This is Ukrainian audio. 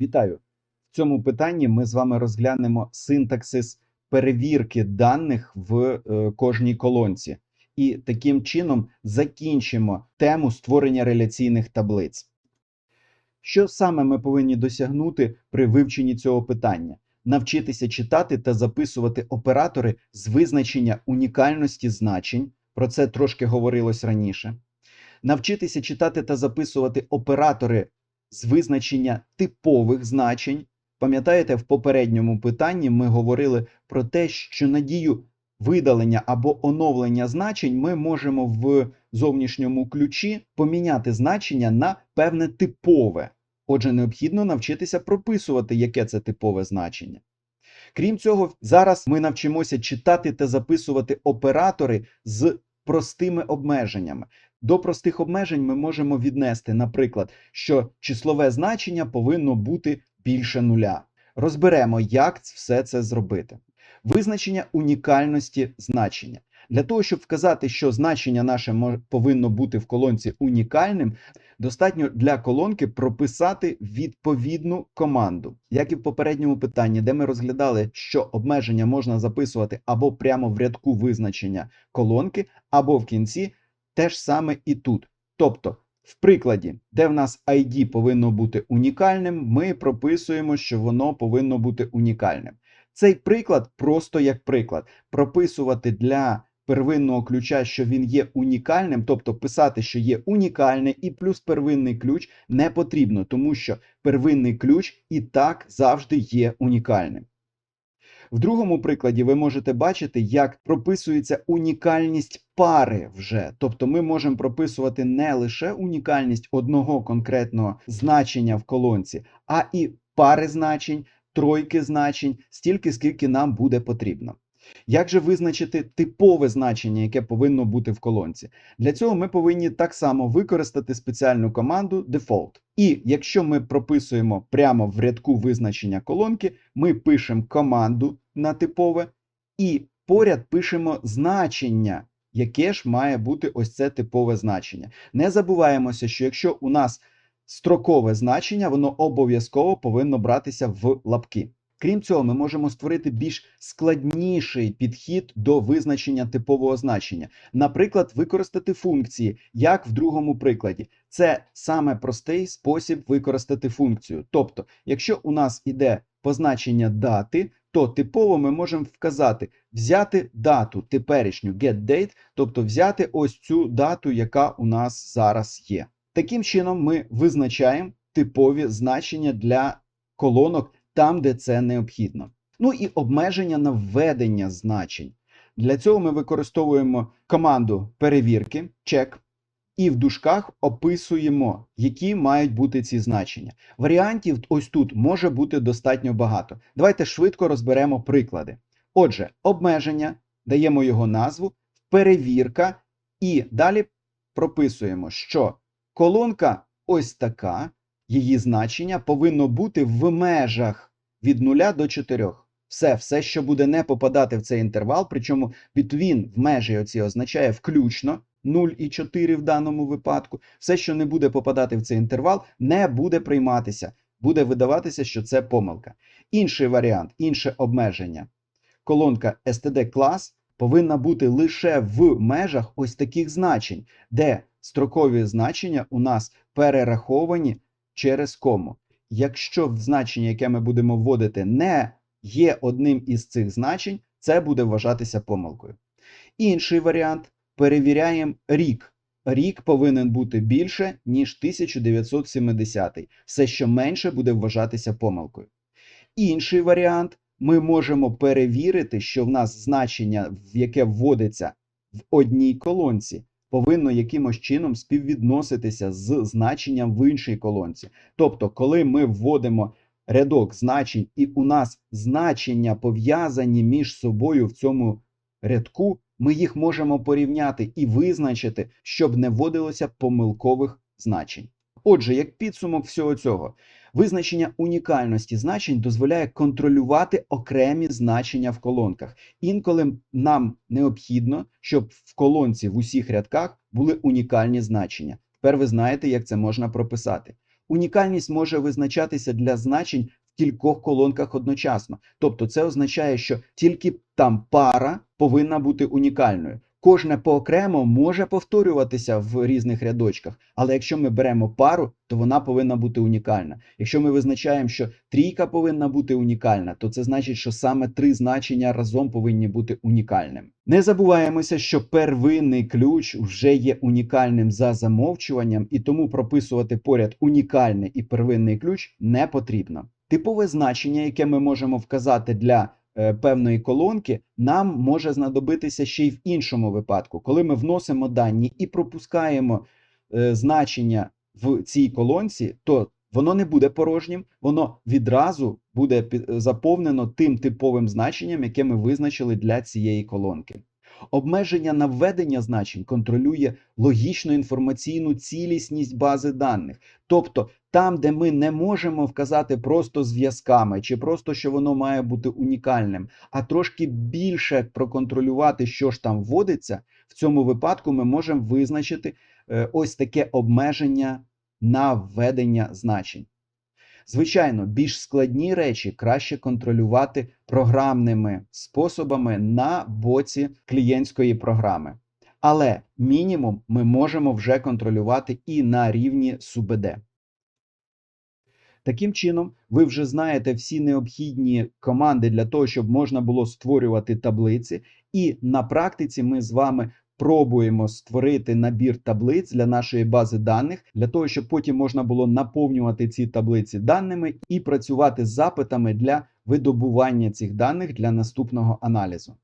Вітаю! В цьому питанні ми з вами розглянемо синтаксис перевірки даних в е, кожній колонці, і таким чином закінчимо тему створення реляційних таблиць. Що саме ми повинні досягнути при вивченні цього питання? Навчитися читати та записувати оператори з визначення унікальності значень. Про це трошки говорилось раніше. Навчитися читати та записувати оператори з визначення типових значень. Пам'ятаєте, в попередньому питанні ми говорили про те, що надію видалення або оновлення значень ми можемо в зовнішньому ключі поміняти значення на певне типове. Отже, необхідно навчитися прописувати, яке це типове значення. Крім цього, зараз ми навчимося читати та записувати оператори з простими обмеженнями. До простих обмежень ми можемо віднести, наприклад, що числове значення повинно бути більше нуля. Розберемо, як все це зробити. Визначення унікальності значення. Для того, щоб вказати, що значення наше повинно бути в колонці унікальним, достатньо для колонки прописати відповідну команду. Як і в попередньому питанні, де ми розглядали, що обмеження можна записувати або прямо в рядку визначення колонки, або в кінці, те ж саме і тут. Тобто, в прикладі, де в нас ID повинно бути унікальним, ми прописуємо, що воно повинно бути унікальним. Цей приклад просто як приклад. Прописувати для первинного ключа, що він є унікальним, тобто писати, що є унікальне, і плюс первинний ключ не потрібно, тому що первинний ключ і так завжди є унікальним. В другому прикладі ви можете бачити, як прописується унікальність пари вже. Тобто ми можемо прописувати не лише унікальність одного конкретного значення в колонці, а і пари значень, тройки значень, стільки, скільки нам буде потрібно. Як же визначити типове значення, яке повинно бути в колонці? Для цього ми повинні так само використати спеціальну команду default. І якщо ми прописуємо прямо в рядку визначення колонки, ми пишемо команду на типове і поряд пишемо значення, яке ж має бути ось це типове значення. Не забуваємося, що якщо у нас строкове значення, воно обов'язково повинно братися в лапки. Крім цього, ми можемо створити більш складніший підхід до визначення типового значення. Наприклад, використати функції, як в другому прикладі. Це саме простий спосіб використати функцію. Тобто, якщо у нас іде позначення дати, то типово ми можемо вказати, взяти дату теперішню getDate, тобто взяти ось цю дату, яка у нас зараз є. Таким чином, ми визначаємо типові значення для колонок там, де це необхідно. Ну і обмеження на введення значень. Для цього ми використовуємо команду перевірки, check, і в дужках описуємо, які мають бути ці значення. Варіантів ось тут може бути достатньо багато. Давайте швидко розберемо приклади. Отже, обмеження, даємо його назву, перевірка, і далі прописуємо, що колонка ось така, її значення повинно бути в межах від 0 до 4. Все, все, що буде не попадати в цей інтервал, причому between в межі оці означає включно 0 і 4 в даному випадку. Все, що не буде попадати в цей інтервал, не буде прийматися. Буде видаватися, що це помилка. Інший варіант, інше обмеження. Колонка std клас повинна бути лише в межах ось таких значень, де строкові значення у нас перераховані через кому. Якщо значення, яке ми будемо вводити, не є одним із цих значень, це буде вважатися помилкою. Інший варіант перевіряємо рік. Рік повинен бути більше, ніж 1970. Все, що менше, буде вважатися помилкою. Інший варіант ми можемо перевірити, що в нас значення, яке вводиться в одній колонці, повинно якимось чином співвідноситися з значенням в іншій колонці. Тобто, коли ми вводимо рядок значень, і у нас значення пов'язані між собою в цьому рядку, ми їх можемо порівняти і визначити, щоб не вводилося помилкових значень. Отже, як підсумок всього цього, визначення унікальності значень дозволяє контролювати окремі значення в колонках. Інколи нам необхідно, щоб в колонці в усіх рядках були унікальні значення. Тепер ви знаєте, як це можна прописати. Унікальність може визначатися для значень кількох колонках одночасно. Тобто, це означає, що тільки там пара повинна бути унікальною. Кожне поокремо може повторюватися в різних рядочках, але якщо ми беремо пару, то вона повинна бути унікальна. Якщо ми визначаємо, що трійка повинна бути унікальна, то це значить, що саме три значення разом повинні бути унікальними. Не забуваємося, що первинний ключ вже є унікальним за замовчуванням, і тому прописувати поряд унікальний і первинний ключ не потрібно. Типове значення, яке ми можемо вказати для е, певної колонки, нам може знадобитися ще й в іншому випадку, коли ми вносимо дані і пропускаємо е, значення в цій колонці, то воно не буде порожнім, воно відразу буде заповнено тим типовим значенням, яке ми визначили для цієї колонки. Обмеження на введення значень контролює логічно інформаційну цілісність бази даних. Тобто, там, де ми не можемо вказати просто зв'язками, чи просто що воно має бути унікальним, а трошки більше проконтролювати, що ж там вводиться, в цьому випадку ми можемо визначити е, ось таке обмеження на введення значень. Звичайно, більш складні речі краще контролювати програмними способами на боці клієнтської програми. Але мінімум ми можемо вже контролювати і на рівні СУБД. Таким чином, ви вже знаєте всі необхідні команди для того, щоб можна було створювати таблиці. І на практиці ми з вами пробуємо створити набір таблиць для нашої бази даних, для того, щоб потім можна було наповнювати ці таблиці даними і працювати з запитами для видобування цих даних для наступного аналізу.